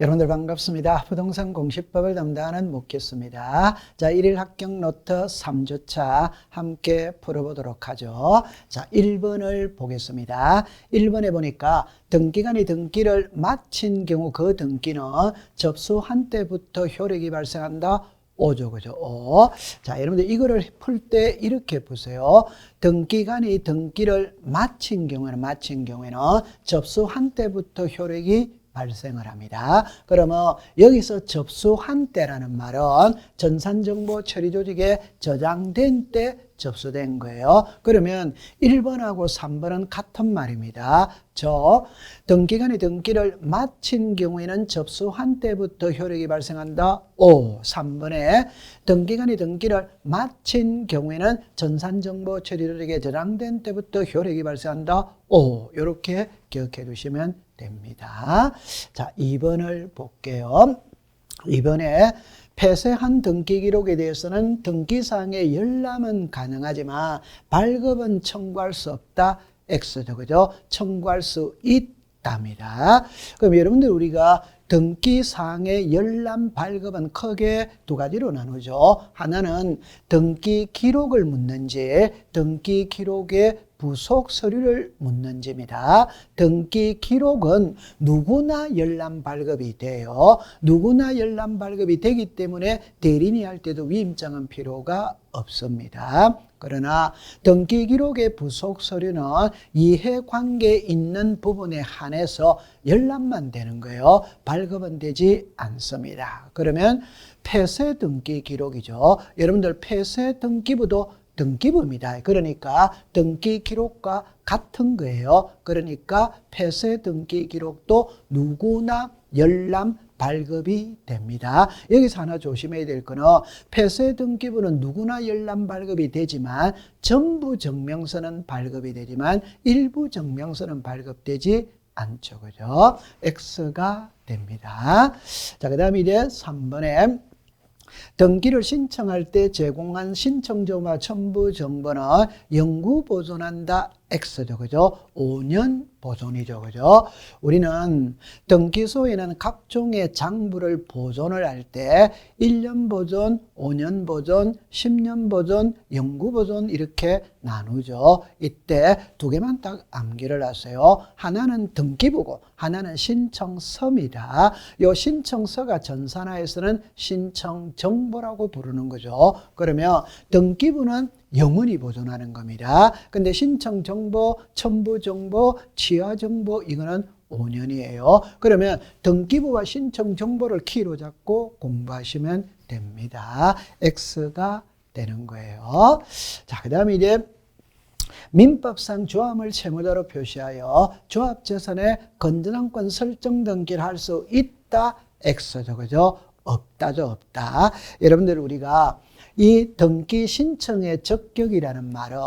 여러분들 반갑습니다. 부동산 공시법을 담당하는 묵겠습니다. 자, 1일 합격 노트 3주차 함께 풀어보도록 하죠. 자, 1번을 보겠습니다. 1번에 보니까 등기간이 등기를 마친 경우 그 등기는 접수한 때부터 효력이 발생한다. 오죠, 그죠? 오. 자, 여러분들 이거를 풀 때 이렇게 보세요. 등기간이 등기를 마친 경우에는, 마친 경우에는 접수한 때부터 효력이 발생을 합니다. 그러면 여기서 접수한 때라는 말은 전산정보 처리 조직에 저장된 때 접수된 거예요. 그러면 1번하고 3번은 같은 말입니다. 저 등기간의 등기를 마친 경우에는 접수한 때부터 효력이 발생한다. 오, 3번에 등기간의 등기를 마친 경우에는 전산정보 처리 조직에 저장된 때부터 효력이 발생한다. 오, 이렇게 기억해 두시면 됩니다. 자, 2번을 볼게요. 2번에 폐쇄한 등기 기록에 대해서는 등기사항의 열람은 가능하지만 발급은 청구할 수 없다. X죠. 그죠? 청구할 수 있답니다. 그럼 여러분들 우리가 등기사항의 열람 발급은 크게 두 가지로 나누죠. 하나는 등기 기록을 묻는지 등기 기록의 부속 서류를 묻는지입니다. 등기 기록은 누구나 열람 발급이 돼요. 누구나 열람 발급이 되기 때문에 대리인이 할 때도 위임장은 필요가 없습니다. 그러나 등기 기록의 부속 서류는 이해 관계 있는 부분에 한해서 열람만 되는 거예요. 발급은 되지 않습니다. 그러면 폐쇄 등기 기록이죠. 여러분들 폐쇄 등기부도 등기부입니다. 그러니까 등기 기록과 같은 거예요. 그러니까 폐쇄 등기 기록도 누구나 열람 발급이 됩니다. 여기서 하나 조심해야 될 거는 폐쇄 등기부는 누구나 열람 발급이 되지만 전부 증명서는 발급이 되지만 일부 증명서는 발급되지 않죠. 그죠? X가 됩니다. 자, 그 다음에 이제 3번에 등기를 신청할 때 제공한 신청조와 첨부 정보는 영구 보존한다. X죠. 그죠? 5년 보존이죠. 그죠? 우리는 등기소에는 각종의 장부를 보존을 할 때 1년 보존, 5년 보존, 10년 보존, 영구 보존 이렇게 나누죠. 이때 두 개만 딱 암기를 하세요. 하나는 등기부고 하나는 신청서입니다. 요 신청서가 전산화에서는 신청정보라고 부르는 거죠. 그러면 등기부는 영원히 보존하는 겁니다. 근데 신청 정보, 첨부 정보, 취하 정보 이거는 5년이에요. 그러면 등기부와 신청 정보를 키로 잡고 공부하시면 됩니다. X가 되는 거예요. 자, 그 다음에 이제 민법상 조합을 채무자로 표시하여 조합 재산의 건전한권 설정 등기를 할 수 있다. X죠. 그죠? 없다죠. 없다. 여러분들 우리가 이 등기 신청의 적격이라는 말은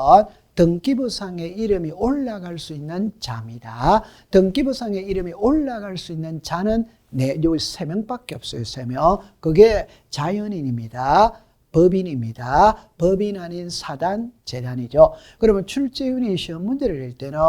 등기부상의 이름이 올라갈 수 있는 자입니다. 등기부상의 이름이 올라갈 수 있는 자는 네, 요세 명밖에 없어요. 세 명. 그게 자연인입니다. 법인입니다. 법인 아닌 사단, 재단이죠. 그러면 출제윤이 시험 문제를 낼 때는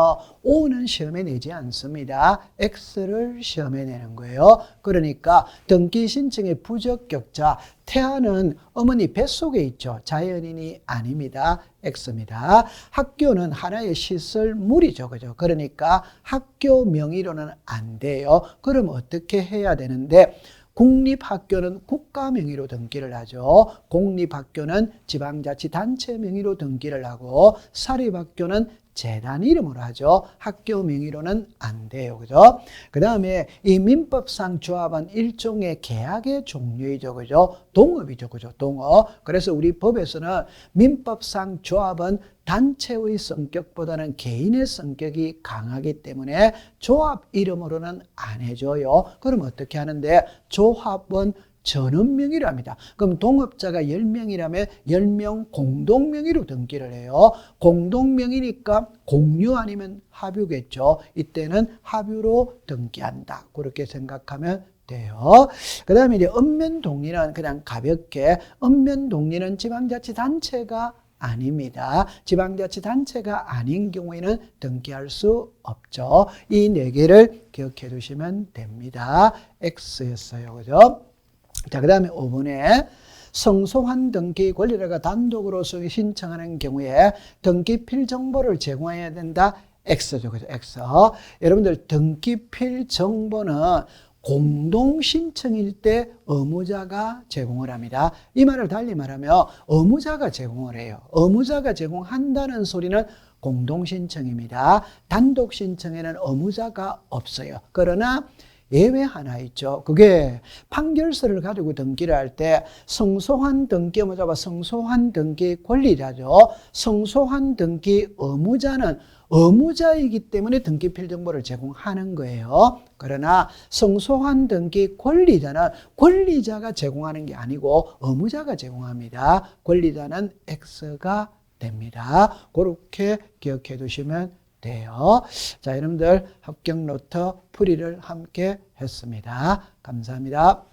O는 시험에 내지 않습니다. X를 시험에 내는 거예요. 그러니까 등기 신청의 부적격자, 태아는 어머니 뱃속에 있죠. 자연인이 아닙니다. X입니다. 학교는 하나의 시설물이죠. 그죠? 그러니까 학교 명의로는 안 돼요. 그럼 어떻게 해야 되는데, 국립학교는 국가 명의로 등기를 하죠. 공립학교는 지방자치단체 명의로 등기를 하고 사립학교는 재단 이름으로 하죠. 학교 명의로는 안 돼요. 그죠? 그 다음에 이 민법상 조합은 일종의 계약의 종류이죠. 그죠? 동업이죠. 그죠? 동업. 그래서 우리 법에서는 민법상 조합은 단체의 성격보다는 개인의 성격이 강하기 때문에 조합 이름으로는 안 해줘요. 그럼 어떻게 하는데 조합은 전원명의랍니다. 그럼 동업자가 10명이라면 10명 공동명의로 등기를 해요. 공동명의니까 공유 아니면 합유겠죠. 이때는 합유로 등기한다. 그렇게 생각하면 돼요. 그 다음에 이제 읍면 동리는 그냥 가볍게 읍면 동리는 지방자치단체가 아닙니다. 지방자치단체가 아닌 경우에는 등기할 수 없죠. 이 네 개를 기억해 두시면 됩니다. X였어요. 그죠? 자, 그 다음에 5번에 성소환 등기 권리자가 단독으로 신청하는 경우에 등기필 정보를 제공해야 된다. X죠. 그죠? X. 여러분들 등기필 정보는 공동 신청일 때 의무자가 제공을 합니다. 이 말을 달리 말하면 의무자가 제공을 해요. 의무자가 제공한다는 소리는 공동 신청입니다. 단독 신청에는 의무자가 없어요. 그러나 예외 하나 있죠. 그게 판결서를 가지고 등기를 할 때 성소환 등기 의무자와 성소환 등기 권리자죠. 성소환 등기 의무자는 의무자이기 때문에 등기필 정보를 제공하는 거예요. 그러나 성소환 등기 권리자는 권리자가 제공하는 게 아니고 의무자가 제공합니다. 권리자는 X가 됩니다. 그렇게 기억해 두시면 돼요. 자, 여러분들 합격 노트 풀이를 함께 했습니다. 감사합니다.